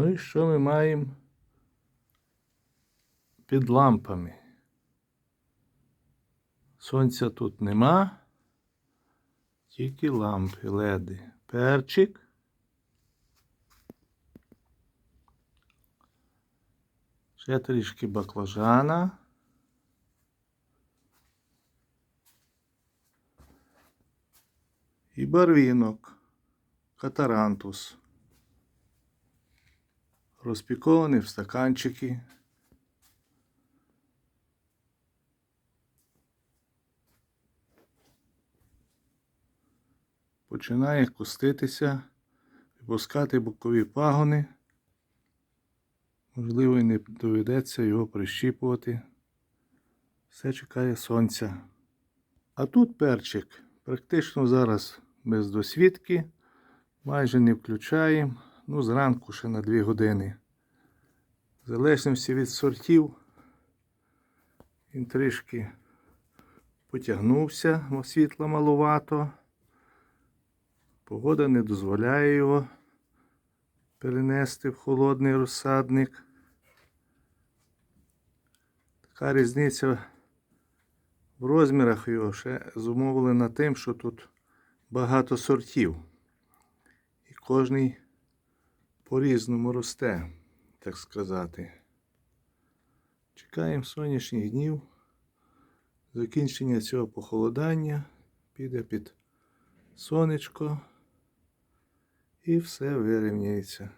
Ну і що ми маємо під лампами? Сонця тут нема. Тільки лампи, леди. Перчик. Ще трішки баклажана. І барвінок. Катарантус. Розпікований в стаканчики. Починає куститися, випускати бокові пагони. Можливо, і не доведеться його прищіпувати. Все чекає сонця. А тут перчик. Практично зараз без досвідки. Майже не включаємо. Ну, зранку ще на 2 години. В залежності від сортів. Він трішки потягнувся, бо світла малувато. Погода не дозволяє його перенести в холодний розсадник. Така різниця в розмірах його ще зумовлена тим, що тут багато сортів. І кожний по-різному росте, так сказати. Чекаємо сонячних днів. Закінчення цього похолодання піде під сонечко і все вирівняється.